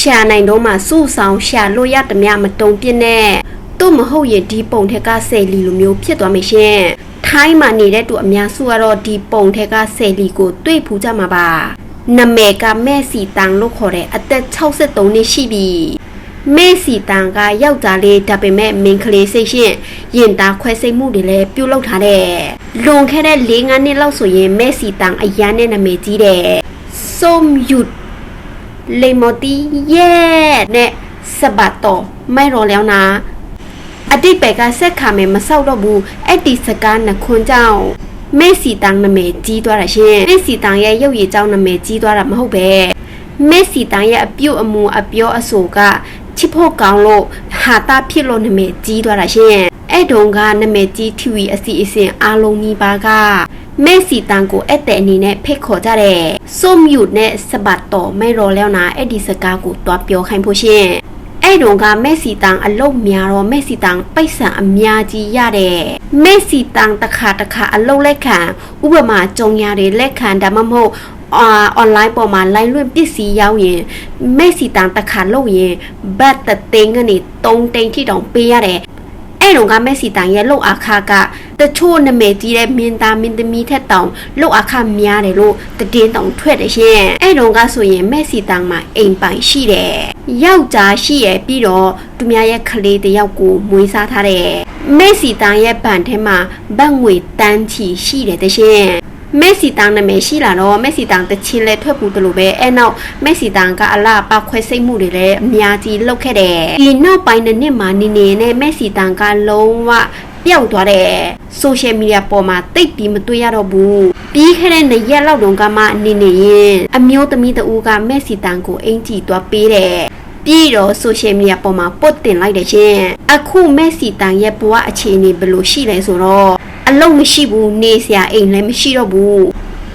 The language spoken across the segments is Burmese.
ရှာနိုင်တော့မှစုဆောင်ရှာလို့ရတမျှမတုံပြစ်နဲ့တို့မဟုတ်ရင်ဒီပုံထက်ကဆယ်လီလိုမျိုးဖြစ်သွားမယ်ရှင်ထိုင်းမှာနေတဲ့သူအများစုကတော့ဒီပုံထက်ကဆယ်လီကိုတွေ့ဖူးကြမှာပါနမေကမဲစီတန်လို့ခေါ်တဲ့အသက်63နှစ်ရှိပြီမဲစီတန်ကယောက်ျားလေးဒါပေမဲ့မင်းကလေးစိတ်ရှင်ရင်သားခွဲစိတ်မှုတွေလည်းပြုတ်လောက်ထားတဲ့လွန်ခဲ့တဲ့၄၅နှစ်လောက်ဆိုရင်မဲစီတန်အရန်နဲ့နာမည်ကြီးတဲ့စုံယုတ် လေမော်တီရဲနဲ့စဘတ်တော်မိုက်ရော်လျောင်းနာအတိတ်ပဲကဆက်ခါမယ်မဆောက်တော့ဘူးအဲ့ဒီစကားနှခွန်းကြောင့်မေစီတန်နာမည်ကြီးသွားတာရှင်မေစီတန်ရဲ့ရုပ်ရည်ကြောင့်နာမည်ကြီးသွားတာမဟုတ်ပဲမေစီတန်ရဲ့အပြုတ်အမူအပြောအဆိုကချစ်ဖို့ကောင်းလို့ဟာတာဖြစ်လို့နာမည်ကြီးသွားတာရှင်အဲ့တုန်းကနာမည်ကြီး TV အစီအစဉ်အားလုံးကြီးပါက မဲစီတန်ကိုအဲ့တဲ့အနေနဲ့ဖိတ်ခေါ်ကြတယ်။စုံမြူနဲ့စပတ်တော်မဲရော်လျောင်းနာအဲ့ဒီစကားကိုတွားပြောခိုင်းဖို့ရှင်။အဲ့တုန်းကမဲစီတန်အလုတ်များတော့မဲစီတန်ပိတ်ဆံအများကြီးရတယ်။မဲစီတန်တစ်ခါတစ်ခါအလုတ်လက်ခံဥပမာကြုံရတယ်လက်ခံဒါမှမဟုတ်အာအွန်လိုင်းပေါ်မှာ line လွှင့်ပစ္စည်းရောက်ရင်မဲစီတန်တစ်ခါလုပ်ရင်ဘတ်တသိန်းကနေ3တိန်းထိတောင်ပေးရတယ်အဲ့တော့ကမက်ဆီတန်ရဲ့လှုပ်အခါက တချို့နာမည်ကြီးတဲ့မင်းသားမင်းသမီးထက်တောင်လှုပ်အခါများတယ်လို့တည်င်းတောင်ထွက်တယ်ရှင်အဲ့တော့ကဆိုရင်မက်ဆီတန်မှာအိမ်ပိုင်ရှိတယ်ယောက်ျားရှိရပြီးတော့သူများရဲ့ကလေးတစ်ယောက်ကိုမွေးစားထားတယ်မက်ဆီတန်ရဲ့ဗန်ထဲမှာဘတ်ငွေတန်းချီရှိတယ်တဲ့ရှင်မက်ဆီတန်နာမည်ရှိလာတော့မက်ဆီတန်တချင်းလဲထွက်ဘူးတလို့ပဲအဲ့နောက်မက်ဆီတန်ကအလားပခွဲစိတ်မှုတွေလည်းအများကြီးလုပ်ခဲ့တယ်ဒီနောက်ပိုင်းတစ်နှစ်မှာနေနေနဲ့မက်ဆီတန်ကလုံးဝ ပျောက်သွားတယ်ဆိုရှယ်မီဒီယာပေါ်မှာတိတ်ပြီးမတွေ့ရတော့ဘူးပြီးခဲ့တဲ့နှစ်ရက်လောက်တုန်းကမှနေနေရင်အမျိုးသမီးတဦးကမက်ဆီတန်ကိုအင်ဂျီသွားပေးတယ်ပြီးတော့ဆိုရှယ်မီဒီယာပေါ်မှာပုတ်တင်လိုက်တယ်ရှင်အခုမက်ဆီတန်ရဲ့ဘဝအခြေအနေဘယ်လိုရှိလဲဆိုတော့အလုံးမရှိဘူးနေစရာအိမ်လည်းမရှိတော့ဘူး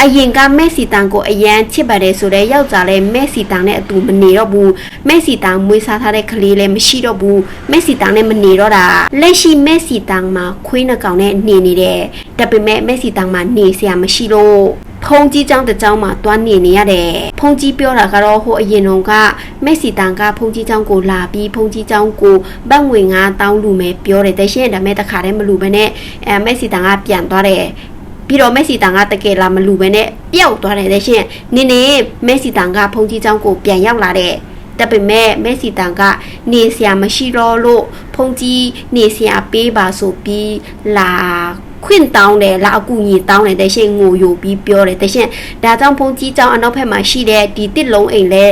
အရင်ကမက်ဆီတန်ကိုအရန်ချစ်ပါတယ်ဆိုတော့ယောက်ျားလည်းမက်ဆီတန်နဲ့အတူမနေတော့ဘူးမက်ဆီတန်မွေးစားထားတဲ့ကလေးလည်းမရှိတော့ဘူးမက်ဆီတန်နဲ့မနေတော့တာလက်ရှိမက်ဆီတန်မှာခွေးနှကောင်နဲ့နေနေတယ်ဒါပေမဲ့မက်ဆီတန်မှာနေစရာမရှိလို့ဖုန်ကြီးကျောင်းတစ်ကျောင်းမှာတွားနေနေရတယ်ဖုန်ကြီးပြောတာကတော့ဟိုအရင်တုန်းကမက်ဆီတန်ကဖုန်ကြီးကျောင်းကိုလာပြီးဖုန်ကြီးကျောင်းကိုဘတ်ငွေ9000လူမယ်ပြောတယ်တဲ့ရှင်ဒါမဲ့တခါတည်းမလူဘဲနဲ့အဲမက်ဆီတန်ကပြန်သွားတယ် ပြီးတော့မက်ဆီတန်ကတကယ်လာမလူပဲနဲ့ပျောက်သွားတယ်တဲ့ရှင်နင်းနေမက်ဆီတန်ကဖုန်ကြီးကျောင်းကိုပြန်ရောက်လာတဲ့ဒါပေမဲ့မက်ဆီတန်ကနေဆရာမရှိတော့လို့ဖုန်ကြီးနေဆရာပေးပါဆိုပြီးလာခွင့်တောင်းတယ်လာအကူကြီးတောင်းတယ်တရှင်ငိုယိုပြီးပြောတယ်တရှင်ဒါကြောင့်ဖုန်ကြီးကျောင်းအနောက်ဘက်မှာရှိတဲ့ဒီတစ်လုံးအိမ်လဲ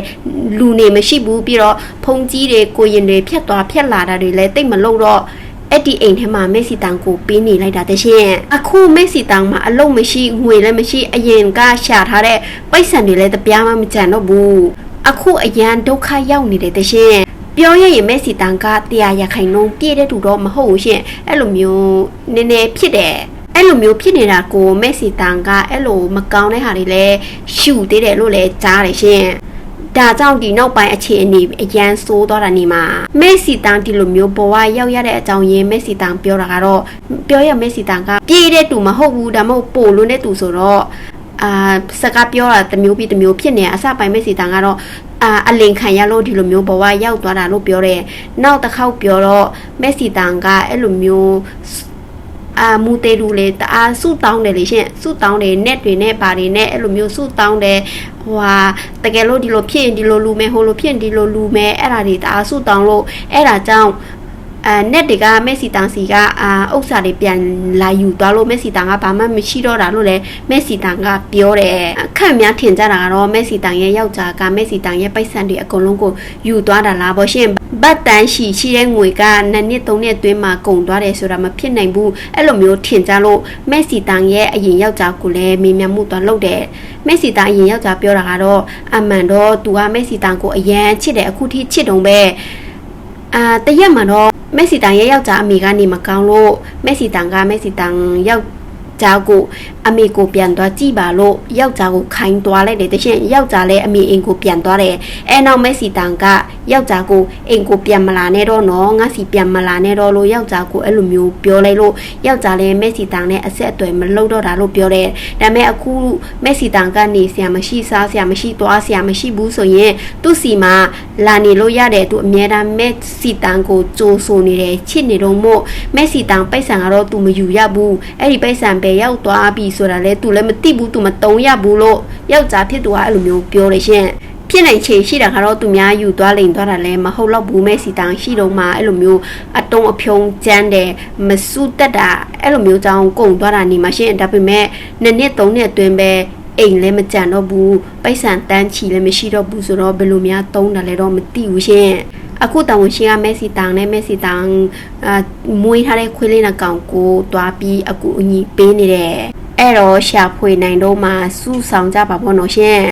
လူနေမရှိဘူးပြီးတော့ဖုန်ကြီးတွေကိုရင်တွေဖြတ်သွားဖြတ်လာတာတွေလဲတိတ်မလို့တော့ အဲ့ဒီအိမ်ထဲမှာမက်ဆီတန်ကိုပေးနေလိုက်တာတရှင်အခုမက်ဆီတန်မှာအလုံးမရှိငွေလည်းမရှိအရင်ကရှာထားတဲ့ပိုက်ဆံတွေလည်းတပြားမှမကြံတော့ဘူးအခုအရန်ဒုက္ခရောက်နေတယ်တရှင်ပြောရရင်မက်ဆီတန်ကတရားရခိုင်နှုန်းပြည့်တဲ့သူတော့မဟုတ်ဘူးရှင်အဲ့လိုမျိုးနည်းနည်းဖြစ်တယ်အဲ့လိုမျိုးဖြစ်နေတာကိုမက်ဆီတန်ကအဲ့လိုမကောင်းတဲ့ဟာတွေလည်းရှူသေးတယ်လို့လည်းကြားတယ်ရှင် ဒါကြောင့်ဒီနောက်ပိုင်းအခြေအနေအရန်ဆိုးသွားတာနေမှာမက်ဆီတန်ဒီလိုမျိုးဘဝရောက်ရတဲ့အကြောင်းရင်းမက်ဆီတန်ပြောတာကတော့ပြောရမက်ဆီတန်ကပြေးတဲ့သူမဟုတ်ဘူးဒါမှမဟုတ်ပို့လို့တဲ့သူဆိုတော့အာစကားပြောတာတစ်မျိုးပြီးတစ်မျိုးဖြစ်နေအစပိုင်းမက်ဆီတန်ကတော့အာအလင်ခံရလို့ဒီလိုမျိုးဘဝရောက်သွားတာလို့ပြောတယ်နောက်တစ်ခေါက်ပြောတော့မက်ဆီတန်ကအဲ့လိုမျိုး အာမူတေလူလေတအားစုတောင်းတယ်လေရှင်စုတောင်းတယ် net တွေနဲ့ဘာတွေနဲ့အဲ့လိုမျိုးစုတောင်းတယ်ဟိုဟာတကယ်လို့ဒီလိုဖြစ်ရင်ဒီလိုလူမယ်ဟိုလိုဖြစ်ရင်ဒီလိုလူမယ်အဲ့ဒါတွေတအားစုတောင်းလို့အဲ့ဒါကြောင့် အာ net တွေကမက်ဆီတန်စီကအာဥစ္စာတွေပြန်လာယူသွားလို့မက်ဆီတန်ကဘာမှမရှိတော့တာလို့လည်းမက်ဆီတန်ကပြောတယ်အခန့်များထင်ကြတာကတော့မက်ဆီတန်ရဲ့ယောက်ျားကမက်ဆီတန်ရဲ့ပိုက်ဆံတွေအကုန်လုံးကိုယူသွားတာလားဗောရှင်ဘတ်တန်ရှိရှိတဲ့ငွေကနှစ်နှစ်သုံးနှစ်အတွင်းမှာကုန်သွားတယ်ဆိုတာမဖြစ်နိုင်ဘူးအဲ့လိုမျိုးထင်ကြလို့မက်ဆီတန်ရဲ့အရင်ယောက်ျားကိုလည်းမေးမြန်းမှုသွားလုပ်တယ်မက်ဆီတန်အရင်ယောက်ျားပြောတာကတော့အမှန်တော့သူကမက်ဆီတန်ကိုအရန်ချစ်တယ်အခုထိချစ်တုံပဲအာတရက်မှာတော့ မက်ဆီတန်ရဲ့ယောက်ျားအမေကနေမကောင်းလို့မက်ဆီတန်ကမက်ဆီတန်ယောက်ျား ကိုအမေကိုပြန်သွားကြည့်ပါလို့ယောက်ျားကိုခိုင်းသွားလိုက်တယ်တရှင်ယောက်ျားလည်းအမေအိမ်ကိုပြန်သွားတယ်အဲနောက်မက်စီတန်ကယောက်ျားကိုအိမ်ကိုပြန်မလာနဲ့တော့နော်ငါစီပြန်မလာနဲ့တော့လို့ယောက်ျားကိုအဲ့လိုမျိုးပြောလိုက်လို့ယောက်ျားလည်းမက်စီတန်နဲ့အဆက်အသွယ်မလုပ်တော့တာလို့ပြောတယ်ဒါပေမဲ့အခုမက်စီတန်ကနေဆရာမရှိစားဆရာမရှိသွားဆရာမရှိဘူးဆိုရင်သူ့စီမှာလာနေလို့ရတယ်သူအမြဲတမ်းမက်စီတန်ကိုကြိုးဆိုနေတယ်ချစ်နေတော့မို့မက်စီတန်ပိတ်ဆံကတော့သူမယူရဘူးအဲ့ဒီပိတ်ဆံပဲရောက်သွားပြီဆိုတာလဲသူလည်းမသိဘူးသူမတုံရဘူးလို့ယောက်ျားဖြစ်သူကအဲ့လိုမျိုးပြောတယ်ရှင်ဖြစ်နိုင်ချေရှိတာကတော့သူများယူသွားလိန်သွားတာလဲမဟုတ်တော့ဘူးမဲစီတန်ရှိတော့မှအဲ့လိုမျိုးအတုံးအဖြုံးကျန်းတယ်မစုတက်တာအဲ့လိုမျိုးကြောင်းကုန်သွားတာနေမှာရှင်ဒါပေမဲ့နှစ်နှစ်သုံးနှစ်အတွင်းပဲအိမ်လည်းမကြံတော့ဘူးပိုက်ဆံတန်းချီလည်းမရှိတော့ဘူးဆိုတော့ဘယ်လိုများသုံးတယ်လဲတော့မသိဘူးရှင် အခုတောင်ဝင်ရှင်ကမက်ဆီတောင်နဲ့မက်ဆီတောင်အာမွေးထားတဲ့ခွေးလေးနှကောင်ကိုတွားပြီးအကူအညီပေးနေတယ်အဲ့တော့ရှာဖွေနိုင်တော့မှစူးဆောင်ကြပါဘောနော်ရှင်